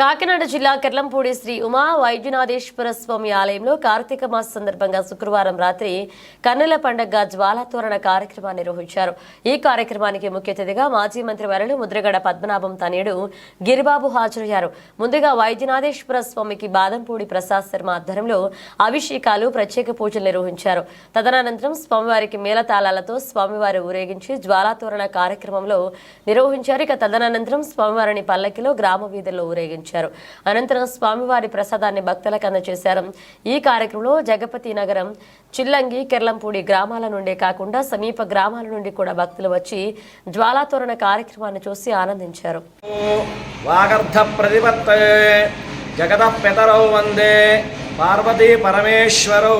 కాకినాడ జిల్లా కెర్లంపూడి శ్రీ ఉమా వైద్యనాథేశ్వర స్వామి ఆలయంలో కార్తీక మాస సందర్భంగా శుక్రవారం రాత్రి కన్నుల పండగ జ్వాలాతోరణ కార్యక్రమాన్ని నిర్వహించారు. ఈ కార్యక్రమానికి ముఖ్య అతిథిగా మాజీ మంత్రి వరలు ముద్రగడ పద్మనాభం తనయుడు గిరిబాబు హాజరయ్యారు. ముందుగా వైద్యనాథేశ్వర స్వామికి బాదంపూడి ప్రసాద్ శర్మ ఆధ్వర్యంలో అభిషేకాలు ప్రత్యేక పూజలు నిర్వహించారు. తదనంతరం స్వామివారికి మేళతాళాలతో స్వామివారి ఊరేగించి జ్వాలాతోరణ కార్యక్రమంలో నిర్వహించారు. ఇక తదనంతరం స్వామివారిని పల్లకిలో గ్రామ వీధుల్లో ఊరేగించారు. అనంతరం స్వామివారి ప్రసాదాన్ని భక్తులకు అందజేశారు. ఈ కార్యక్రమంలో జగపతి నగరం చిల్లంగి కెర్లంపూడి గ్రామాల నుండే కాకుండా సమీప గ్రామాల నుండి కూడా భక్తులు వచ్చి జ్వాలాతోరణ కార్యక్రమాన్ని చూసి ఆనందించారు. వాగర్ధ జగత పితరౌ వందే పార్వతీ పరమేశ్వరౌ.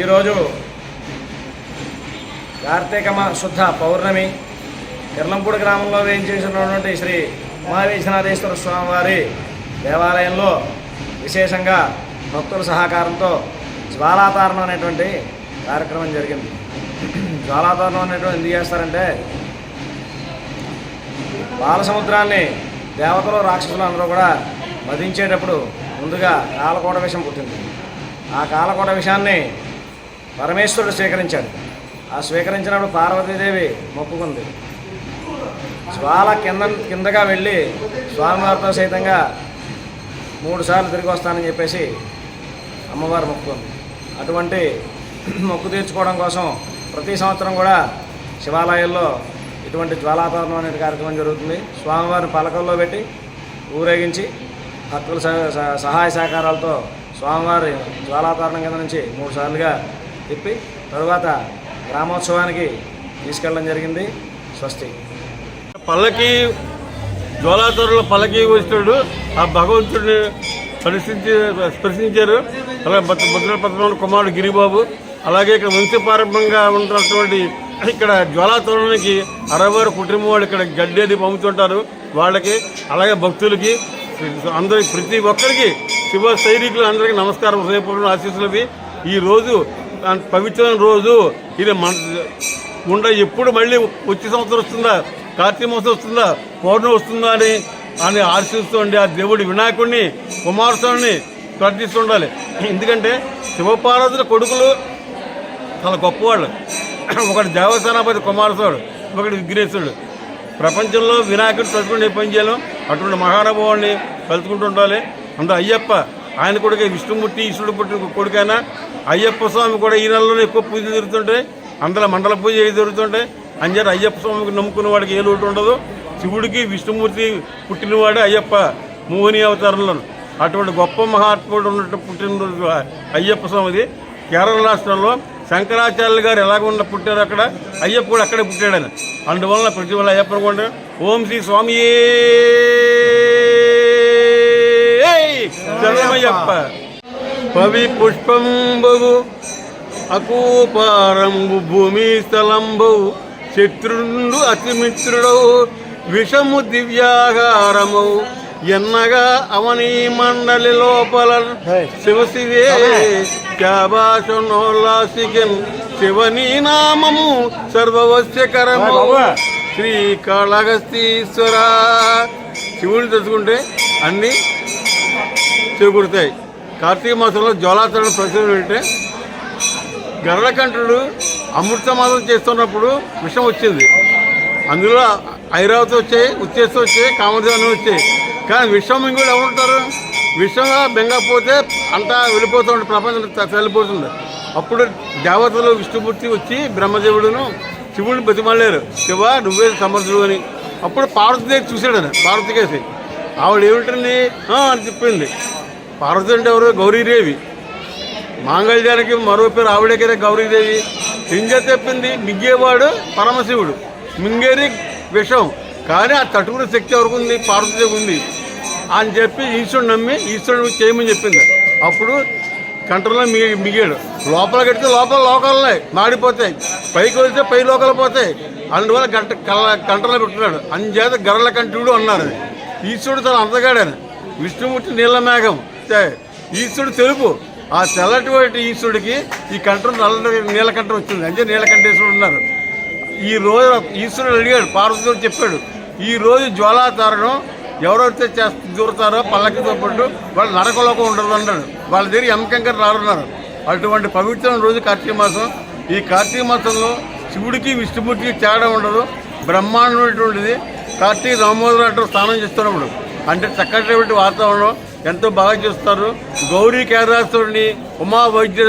ఈరోజు కార్తీక శుద్ధ పౌర్ణమి కిర్లంపూడి గ్రామంలో వేయించేసినటువంటి శ్రీ ఉమావిశ్వనాథేశ్వర స్వామివారి దేవాలయంలో విశేషంగా భక్తుల సహకారంతో జ్వాలాతారణం అనేటువంటి కార్యక్రమం జరిగింది. జ్వాలాతారణం అనేటువంటి ఎందుకు చేస్తారంటే బాలసముద్రాన్ని దేవతలు రాక్షసులు అందరూ కూడా వధించేటప్పుడు ముందుగా కాలకోట విషం పుట్టింది. ఆ కాలకోట విషాన్ని పరమేశ్వరుడు స్వీకరించాడు. ఆ స్వీకరించినప్పుడు పార్వతీదేవి మొక్కుకుంది. జ్వాల కింద కిందగా వెళ్ళి స్వామివారితో సైతంగా మూడు సార్లు తిరిగి వస్తానని చెప్పేసి అమ్మవారు మొక్కుకుంది. అటువంటి మొక్కు తీర్చుకోవడం కోసం ప్రతి సంవత్సరం కూడా శివాలయాల్లో ఇటువంటి జ్వాలాతరణం అనే కార్యక్రమం జరుగుతుంది. స్వామివారిని పలకల్లో పెట్టి ఊరేగించి భక్తుల సహ- సహ- సహాయ సహకారాలతో స్వామివారి జ్వాలాతరణం కింద నుంచి మూడు సార్లుగా తిప్పి తరువాత గ్రామోత్సవానికి తీసుకెళ్ళడం జరిగింది. స్వస్తి. పల్లకి జ్వాలాతరుల పల్లకి వచ్చినాడు. ఆ భగవంతుడిని పరిస్థితి స్పర్శించారు. అలాగే భద్ర భద్రపద్మనాభ కుమారుడు గిరిబాబు. అలాగే ఇక్కడ వంశపారంభంగా ఉన్నటువంటి ఇక్కడ జ్వాలాతరునికి అరవై కుటుంబం వాళ్ళు ఇక్కడ గడ్డేది పంపుతుంటారు వాళ్ళకి అలాగే భక్తులకి అందరికి ప్రతి ఒక్కరికి శివ సైనికులు అందరికీ నమస్కారం హృదయపూర్వక ఆశీస్సులవి ఈ రోజు పవిత్రమైన రోజు. ఇది మన ఉండ ఎప్పుడు మళ్ళీ వచ్చే సంవత్సరం వస్తుందా? కార్తీక మాసం వస్తుందా? పౌర్ణమి వస్తుందా అని అని ఆశిస్తుండే ఆ దేవుడి వినాయకుడిని కుమారస్వామిని ప్రార్థిస్తుండాలి. ఎందుకంటే శివపార్వతుల కొడుకులు చాలా గొప్పవాళ్ళు. ఒకటి దేవసేనాపతి కుమారస్వాడు ఒకటి విఘ్నేశ్వరుడు. ప్రపంచంలో వినాయకుడు తలుచుకుని పని చేయలేం? అటువంటి మహానుభావాన్ని తలుచుకుంటూ ఉండాలి. అందులో అయ్యప్ప ఆయన కొడుకే విష్ణుమూర్తి ఈశ్వరుడు పుట్టిన కొడుకైనా అయ్యప్ప స్వామి కూడా ఈ నెలలోనే ఎక్కువ పూజలు జరుగుతుంటాయి. అందులో మండల పూజ జరుగుతుంటాయి. అంజారు అయ్యప్ప స్వామికి నమ్ముకున్న వాడికి ఏ లోటు ఉండదు? శివుడికి విష్ణుమూర్తి పుట్టినవాడే అయ్యప్ప మోహిని అవతారంలో అటువంటి గొప్ప మహాత్ముడు ఉన్నట్టు పుట్టిన అయ్యప్ప స్వామిది. కేరళ రాష్ట్రంలో శంకరాచార్యులు గారు ఎలాగ ఉన్న పుట్టారు అక్కడ అయ్యప్ప కూడా అక్కడే పుట్టాడని. అందువల్ల ప్రతి వాళ్ళ అయ్యప్ప కూడా ఓం శ్రీ స్వామి. శరణమయ్యప్ప పవి పుష్పంబు అకూపారంబు భూమి స్థలంబు శత్రుండు అతిమిత్రుడవు విషము దివ్యాగారము. ఎన్నగా అవని మండలి లోపల శివశివే శాభాషణోల్లాసికన్ శివనీ నామము సర్వవశ్యకరము. శ్రీకాళహస్తీశ్వర. శివుని తెచ్చుకుంటే అన్నీ చేకూరుతాయి. కార్తీక మాసంలో జ్వాలాతరణ ప్రచురణ అంటే గరళకంఠుడు అమృతమాదం చేస్తున్నప్పుడు విషం వచ్చింది. అందులో ఐరావతి వచ్చాయి ఉచ్చేస్తూ వచ్చాయి కామదేవని వచ్చాయి. కానీ విషం ఇంకోటి ఎవరుంటారు? విషంగా బెంగపోతే అంతా వెళ్ళిపోతుంది ప్రపంచం త- తల్లిపోతుంది అప్పుడు దేవతలు విష్ణుమూర్తి వచ్చి బ్రహ్మదేవుడును శివుడిని బతిమల్లారు శివ నువ్వే సమర్థుడు అని. అప్పుడు పార్వతీదేవి చూశాడు ఆయన పార్వతికేసి ఆవిడ ఏమిటండి? అని చెప్పింది. పార్వతి అంటే ఎవరు? గౌరీదేవి. మాంగళ్యానికి మరో పేరు ఆవిడకరే గౌరీదేవి. లింగ చెప్పింది మింగేవాడు పరమశివుడు. మింగేరి విషం. కానీ ఆ తట్టుకునే శక్తి ఎవరికి ఉంది? పార్వతీదేవి ఉంది. అని చెప్పి ఈశ్వరుడు నమ్మి ఈశ్వరుడు చేయమని చెప్పింది. అప్పుడు కంట్రోల్లో మిగి మిగాడు లోపల కడితే లోపల లోకాలనే మాడిపోతాయి. పైకి వెళ్తే పై లోకాలు పోతాయి. అందువల్ల గంట కళ్ళ కంట్రోల్లో పెట్టున్నాడు అంచేత గరళ కంటుడు అన్నారు ఈశ్వరుడు తన అంతగాడాను. విష్ణుమూర్తి నీళ్ళ మేఘం ఈశ్వరుడు తెలుపు. ఆ తెల్లటి ఈశ్వరుడికి ఈ కంఠం నల్ల నీలకంఠం వచ్చింది. అంటే నీలకంఠేశ్వరుడు ఉన్నారు. ఈ రోజు ఈశ్వరుడు అడిగాడు పార్వతితో చెప్పాడు ఈ రోజు జ్వాలాతారణం ఎవరైతే చేస్త దూరతారో పల్లకితో పాటు వాళ్ళు నరకలోకం ఉండదు అన్నాడు. వాళ్ళ దగ్గర ఎంకంకర రారున్నారు. అటువంటి పవిత్రమైన రోజు కార్తీక మాసం. ఈ కార్తీక మాసంలో శివుడికి విష్ణుమూర్తికి తేడా ఉండదు. బ్రహ్మాండమైనటువంటిది. కార్తీక రామోదరాటం స్నానం చేస్తున్నప్పుడు. అంటే చక్కటి వాతావరణం. ఎంతో బాగా చేస్తారు. గౌరీ కేదారేశ్వరుని ఉమా వైద్య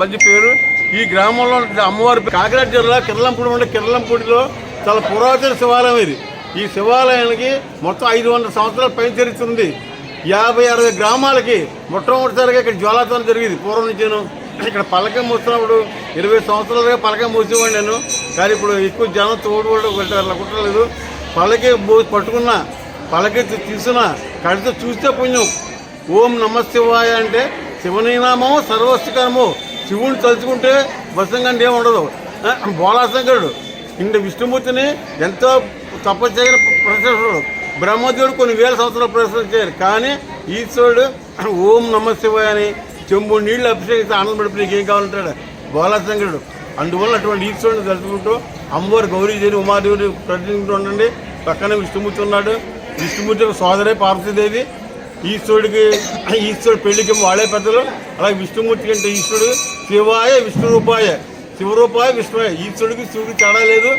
మంచి పేరు. ఈ గ్రామంలో అమ్మవారి కాకినాడ జిల్లా కిర్లంపూడి ఉండే కిర్లంపూడిలో చాలా పురాతన శివాలయం ఇది. ఈ శివాలయానికి మొత్తం ఐదు వందల సంవత్సరాల పైన చరిస్తుంది యాభై అరవై గ్రామాలకి మొట్టమొదటిసారిగా ఇక్కడ జ్వాలాతనం జరిగింది. పూర్వం నుంచి ఇక్కడ పలకం మూసినప్పుడు ఇరవై సంవత్సరాలుగా పలకం మూసేవాడు నేను. కానీ ఇప్పుడు ఎక్కువ జనం తోడు కూడా అట్లా కుట్టలేదు పలకే పట్టుకున్న పట్టుకున్నా పలకెత్తి తీసిన కడితే చూస్తే పుణ్యం. ఓం నమ శివాయ అంటే శివనీనామో సర్వస్వకరము శివుని తలుచుకుంటే వసంగంటే ఏం ఉండదు. బోళాశంకరుడు ఇంత విష్ణుమూర్తిని ఎంతో తపస్సు ప్రశంసుడు బ్రహ్మదేవుడు కొన్ని వేల సంవత్సరాలు ప్రశంసించారు కానీ ఈశ్వరుడు ఓం నమ శివాయ అని చెంబు నీళ్ళు అభిషేకిస్తే ఆనందపడిపోయి నీకు ఏం కావాలంటాడు? బోళాశంకరుడు అందువల్ల అటువంటి ఈశ్వరుని తలుచుకుంటూ అమ్మవారు గౌరీదేవి ఉమాదేవిని ప్రతినిధులు ఉండండి. పక్కన విష్ణుమూర్తి ఉన్నాడు. విష్ణుమూర్తి సోదరే పార్వతీదేవి ఈశ్వరుడికి ఈశ్వరుడు పెళ్ళికి వాళ్ళే పెద్దలు అలాగే విష్ణుమూర్తి అంటే ఈశ్వరుడు శివాయ విష్ణు రూపాయ శివరూపాయ విష్ణువాయ ఈశ్వరుడికి శివుడికి తేడా లేదు.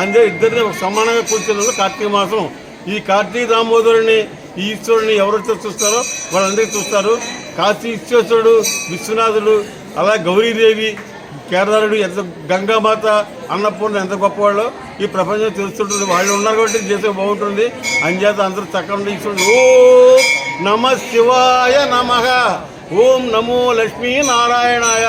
అంతే ఇద్దరిని సమానంగా కూర్చున్నారు కార్తీక మాసం. ఈ కార్తీక దామోదరుని ఈ ఈశ్వరుని ఎవరైతే చూస్తారో వాళ్ళందరికీ చూస్తారు. కాశీ ఈశ్వరుడు విశ్వనాథుడు అలాగే గౌరీదేవి కేరళుడు ఎంత గంగామాత అన్నపూర్ణ ఎంత గొప్పవాళ్ళు ఈ ప్రపంచం తెలుస్తుంటుంది. వాళ్ళు ఉన్నారు కాబట్టి దేశం బాగుంటుంది. అంచేత అందరూ చక్కగా ఈశ్వరుడు ఓ నమ శివాయ నమ. ఓం నమో లక్ష్మీ నారాయణాయ.